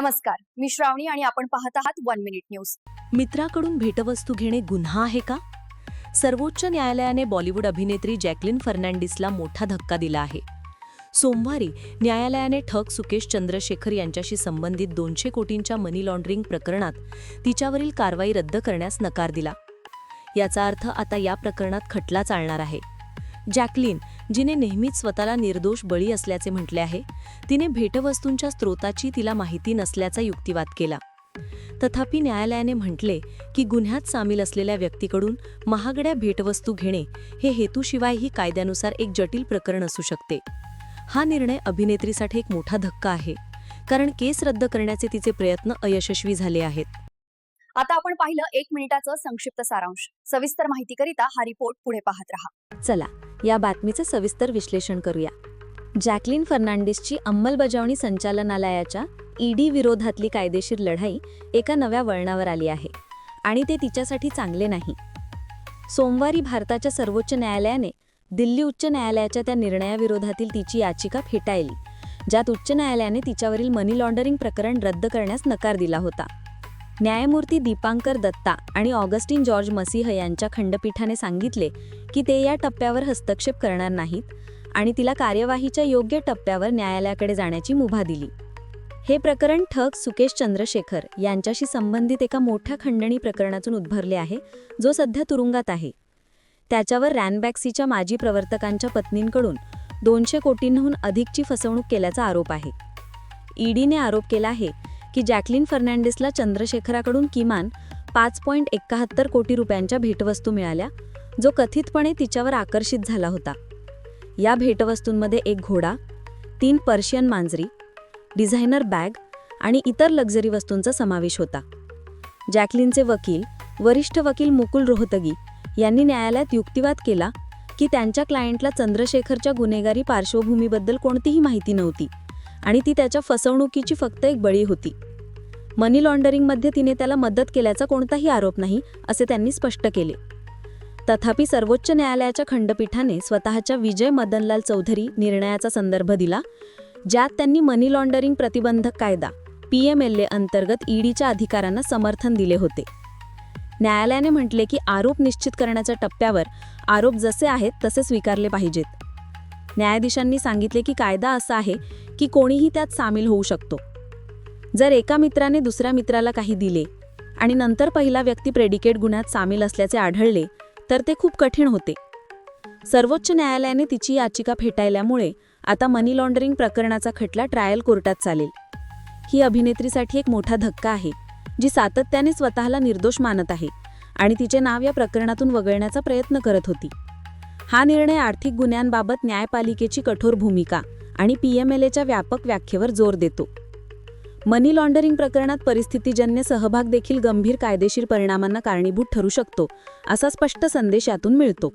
नमस्कार मी श्रावणी आणि आपण पाहत आहात वन मिनिट न्यूज. मित्राकडून भेटवस्तू घेणे गुन्हा आहे का? सर्वोच्च न्यायालयाने बॉलिवूड अभिनेत्री जॅकलिन फर्नांडिसला मोठा धक्का दिला आहे. सोमवारी न्यायालयाने ठग सुकेश चंद्रशेखर यांच्याशी संबंधित दोनशे कोटींच्या मनी लॉन्ड्रिंग प्रकरणात तिच्यावरील कारवाई रद्द करण्यास नकार दिला. याचा अर्थ आता या प्रकरणात खटला चालणार आहे. जॅकलिन जिने नेहमीच स्वतःला निर्दोष बळी असल्याचे म्हटले आहे. तिने भेटवस्तूंच्या स्रोताची तिला माहिती नसल्याचा युक्तिवाद केला. तथापि न्यायालयाने म्हटले की गुन्ह्यात सामील असलेल्या व्यक्तीकडून महागड्या भेटवस्तू घेणे हे हेतूशिवायही कायद्यानुसार एक जटिल प्रकरण असू शकते. हा निर्णय अभिनेत्रीसाठी एक मोठा धक्का आहे कारण केस रद्द करण्याचे तिचे प्रयत्न अयशस्वी झाले आहेत. आता आपण पाहिलं एक मिनिटाचं संक्षिप्त सारांश. सविस्तर माहितीकरिता हा रिपोर्ट पुढे पाहत रहा. चला या बातमीचं सविस्तर विश्लेषण करूया. जॅकलिन फर्नांडिसची अंमलबजावणी संचालनालयाच्या ईडी विरोधातली कायदेशीर लढाई एका नव्या वळणावर आली आहे आणि ते तिच्यासाठी चांगले नाही. सोमवारी भारताच्या सर्वोच्च न्यायालयाने दिल्ली उच्च न्यायालयाच्या त्या निर्णयाविरोधातील तिची याचिका फेटाळली ज्यात उच्च न्यायालयाने तिच्यावरील मनी लॉन्डरिंग प्रकरण रद्द करण्यास नकार दिला होता. न्यायमूर्ती दीपांकर दत्ता आणि ऑगस्टिन जॉर्ज मसीह यांच्या खंडपीठाने सांगितले की ते या टप्प्यावर हस्तक्षेप करणार नाहीत आणि तिला कार्यवाहीच्या योग्य टप्प्यावर न्यायालयाकडे जाण्याची मुभा दिली. हे प्रकरण ठग सुकेश चंद्रशेखर यांच्याशी संबंधित एका मोठ्या खंडणी प्रकरणातून उद्भरले आहे जो सध्या तुरुंगात आहे. त्याच्यावर रॅनबॅक्सीच्या माजी प्रवर्तकांच्या पत्नींकडून दोनशे कोटींहून अधिकची फसवणूक केल्याचा आरोप आहे. ईडीने आरोप केला आहे की जॅकलिन फर्नांडिसला चंद्रशेखराकडून किमान पाच पॉईंट एकाहत्तर कोटी रुपयांच्या भेटवस्तू मिळाल्या जो कथितपणे तिच्यावर आकर्षित झाला होता. या भेटवस्तूंमध्ये एक घोडा तीन पर्शियन मांजरी डिझायनर बॅग आणि इतर लक्झरी वस्तूंचा समावेश होता. जॅकलिनचे वकील वरिष्ठ वकील मुकुल रोहतगी यांनी न्यायालयात युक्तिवाद केला की त्यांच्या क्लायंटला चंद्रशेखरच्या गुन्हेगारी पार्श्वभूमीबद्दल कोणतीही माहिती नव्हती. आणि ती त्याच्या फसवणुकीची फक्त एक बळी होती. मनी लॉन्डरिंगमध्ये तिने त्याला मदत केल्याचा कोणताही आरोप नाही असे त्यांनी स्पष्ट केले. तथापि सर्वोच्च न्यायालयाच्या खंडपीठाने स्वतःच्या विजय मदनलाल चौधरी निर्णयाचा संदर्भ दिला ज्यात त्यांनी मनी लॉन्डरिंग प्रतिबंधक कायदा पी एम एल ए अंतर्गत ईडीच्या अधिकारांना समर्थन दिले होते. न्यायालयाने म्हटले की आरोप निश्चित करण्याच्या टप्प्यावर आरोप जसे आहेत तसे स्वीकारले पाहिजेत. न्यायाधीशांनी सांगितले की कायदा असा आहे की कोणीही त्यात सामील होऊ शकतो. जर एका मित्राने दुसऱ्या मित्राला काही दिले आणि नंतर पहिला व्यक्ती प्रेडिकेट गुन्ह्यात सामील असल्याचे आढळले तर ते खूप कठीण होते. सर्वोच्च न्यायालयाने तिची याचिका फेटाळल्यामुळे आता मनी लॉन्डरिंग प्रकरणाचा खटला ट्रायल कोर्टात चालेल. ही अभिनेत्रीसाठी एक मोठा धक्का आहे जी सातत्याने स्वतःला निर्दोष मानत आहे आणि तिचे नाव या प्रकरणातून वगळण्याचा प्रयत्न करत होती. हा निर्णय आर्थिक गुन्ह्यांबाबत न्यायपालिकेची कठोर भूमिका आणि पीएमएलएच्या व्यापक व्याख्येवर जोर देतो. मनी लॉन्डरिंग प्रकरणात परिस्थितीजन्य सहभाग देखील गंभीर कायदेशीर परिणामांना कारणीभूत ठरू शकतो असा स्पष्ट संदेश यातून मिळतो.